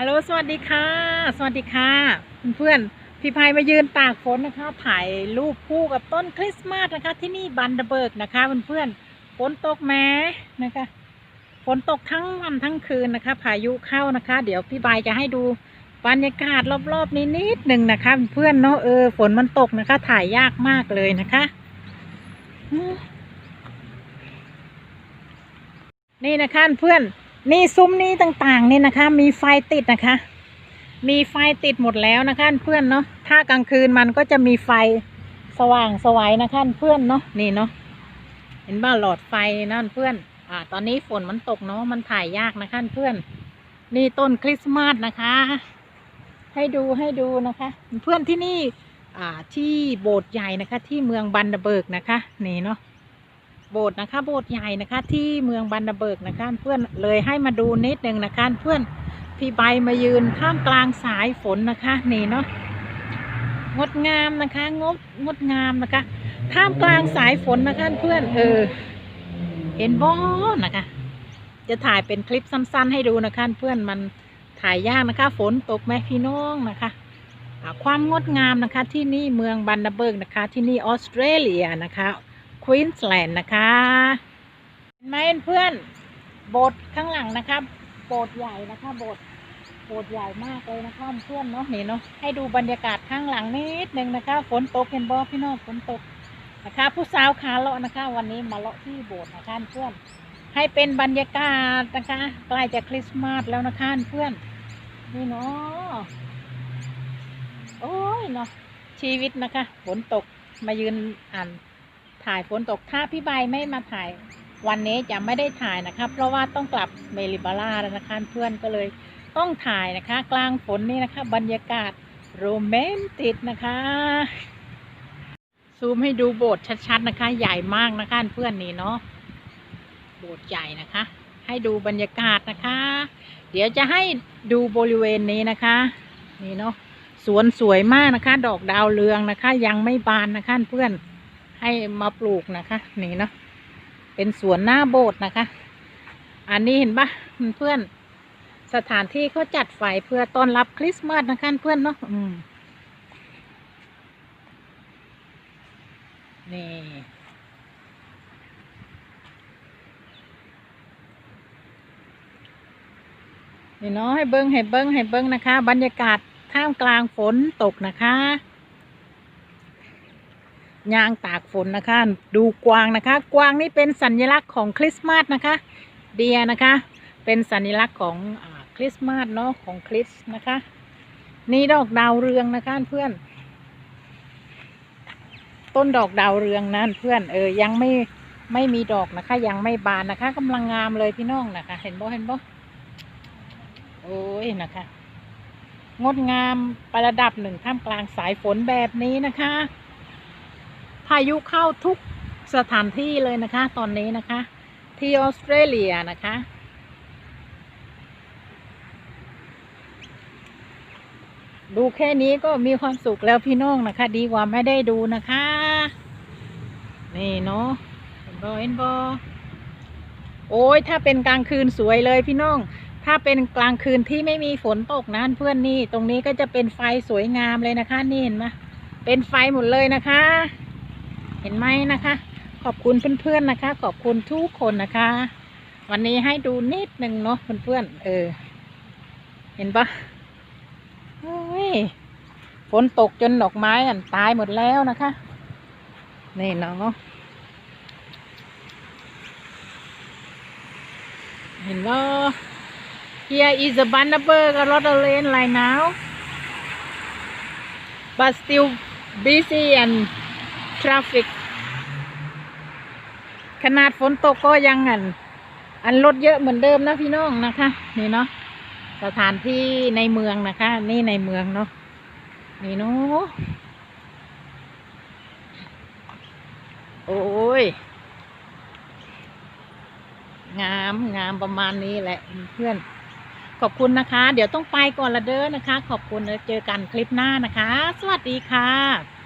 ฮัลโหลสวัสดีค่ะ สวัสดีค่ะเพื่อนๆพี่พายมายืนตากฝนนะคะ ถ่ายรูปคู่กับต้นคริสต์มาสนะคะ ที่นี่บันเดเบิร์กนะคะเพื่อนๆฝนตกแม้นะคะฝนตกทั้งวันทั้งคืนนะคะพายุเข้านะคะ เดี๋ยวพี่บายจะให้ดูบรรยากาศรอบๆนี้นิดหนึ่งนะคะ เพื่อนเนาะเออฝนมันตกนะคะ ถ่ายยากมากเลยนะคะนี่นะคะเพื่อน นี่ซุ้มนี้ต่างๆนี่นะคะ มีไฟติดนะคะ มีไฟติดหมดแล้วนะคะเพื่อนเนาะถ้ากลางคืนมันก็จะมีไฟสว่างสวัยนะคะเพื่อนเนาะนี่เนาะเห็นบ้าหลอดไฟนั่นเพื่อน อ่า ตอนนี้ฝนมันตกเนาะมันถ่ายยากนะคะเพื่อน นี่ต้นคริสต์มาสนะคะ ให้ดูให้ดูนะคะ เพื่อนที่นี่ อ่าที่โบสถ์ใหญ่นะคะ ที่เมืองบันเดเบิร์กนะคะ นี่เนาะ โบสถ์นะคะโบสถ์ใหญ่นะคะ ที่เมืองบันเดเบิร์กนะคะเพื่อนเลยให้มาดูนิดนึงนะคะเพื่อนพี่ใบมายืนท่ามกลางสายฝนนะคะนี่เนาะงดงามนะคะงดงดงามนะคะท่ามกลางสายฝนนะคะเพื่อนเออเห็นบ่นะคะ จะถ่ายเป็นคลิปสั้น ๆ ให้ดูนะคะเพื่อนมันถ่ายยากนะคะ ฝนตกไหมพี่น้องนะคะความงดงามนะคะที่นี่เมืองบันเดเบิร์กนะคะ ที่นี่ออสเตรเลียนะคะ ควีนสแลนด์นะคะเห็นไหมเพื่อนโบสถ์ข้างหลังนะคะ โบสถ์ใหญ่นะคะโบสถ์โบสถ์ใหญ่มากเลยนะคะเพื่อนเนาะนี่เนาะให้ดูบรรยากาศข้างหลังนิดนึงนะคะฝนตกเห็นบอพี่น้องฝนตกนะคะ ผู้สาวขาเลาะนะคะ วันนี้มาเลาะที่โบสถ์นะคะเพื่อนให้เป็นบรรยากาศนะคะใกล้จะคริสต์มาสแล้วนะคะเพื่อนนี่เนาะโอ้ยเนาะชีวิตนะคะฝนตกมายืนอ่าน ถ่ายฝนตกถ้าพี่ใบไม่มาถ่ายวันนี้จะไม่ได้ถ่ายนะคะ เพราะว่าต้องกลับเมลิบาร่าแล้วนะคะเพื่อนก็เลยต้องถ่ายนะคะ กลางฝนนี่นะคะ บรรยากาศโรแมนติกนะคะ ซูมให้ดูโบสถ์ชัดๆนะคะ ใหญ่มากนะคะเพื่อนนี่เนาะโบสถ์ใหญ่นะคะ ให้ดูบรรยากาศนะคะ เดี๋ยวจะให้ดูบริเวณนี้นะคะนี่เนาะสวนสวยมากนะคะ ดอกดาวเรืองนะคะ ยังไม่บานนะคะเพื่อน ให้มาปลูกนะคะ นี่เนาะเป็นสวนหน้าโบสถ์นะคะ อันนี้เห็นปะเพื่อนสถานที่เขาจัดไฟเพื่อต้อนรับคริสต์มาสนะคะเพื่อนเนาะนี่นี่เนาะให้เบิ้งให้เบิ้งให้เบิ้งนะคะ บรรยากาศท่ามกลางฝนตกนะคะ ยางตากฝนนะคะ ดูกวางนะคะ กวางนี่เป็นสัญลักษณ์ของคริสต์มาสนะคะ เดียนะคะ เป็นสัญลักษณ์ของอคริสต์มาสเนาะของคริสนะคะ นี่ดอกดาวเรืองนะคะเพื่อน ต้นดอกดาวเรืองนั่นเพื่อนเออยังไม่ไม่มีดอกนะคะ ยังไม่บานนะคะกำลังงามเลยพี่น้องนะคะ เห็นบ่เห็นบ่โอ้ยนะคะ งดงามประดับหนึ่งท่ามกลางสายฝนแบบนี้นะคะ พายุเข้าทุกสถานที่เลยนะคะ ตอนนี้นะคะ ที่ออสเตรเลียนะคะ ดูแค่นี้ก็มีความสุขแล้วพี่น้องนะคะ ดีกว่าไม่ได้ดูนะคะ นี่เนาะเห็นบอเห็นบอโอ้ยถ้าเป็นกลางคืนสวยเลยพี่น้อง ถ้าเป็นกลางคืนที่ไม่มีฝนตกนะเพื่อนนี่ ตรงนี้ก็จะเป็นไฟสวยงามเลยนะคะ นี่เห็นไหมเป็นไฟหมดเลยนะคะ ห็นไหมนะคะ ขอบคุณเพื่อนๆนะคะ ขอบคุณทุกคนนะคะ วันนี้ให้ดูนิดหนึ่งเนาะเพื่อนๆเออ เห็นปะโอ้ยฝนตกจนดอกไม้อันตายหมดแล้วนะคะ นี่เนาะเห็นว่า here is a Bundaberg a lot of rain right now but still busy and traffic ขนาดฝนตกก็ยังอัน อันรถเยอะเหมือนเดิมนะพี่น้องนะคะ นี่เนาะสถานที่ในเมืองนะคะ นี่ในเมืองเนาะนี่เนาะโอ้ย งามงามประมาณนี้แหละเพื่อน ขอบคุณนะคะ เดี๋ยวต้องไปก่อนละเด้อนะคะ ขอบคุณแล้วเจอกันคลิปหน้านะคะ สวัสดีค่ะ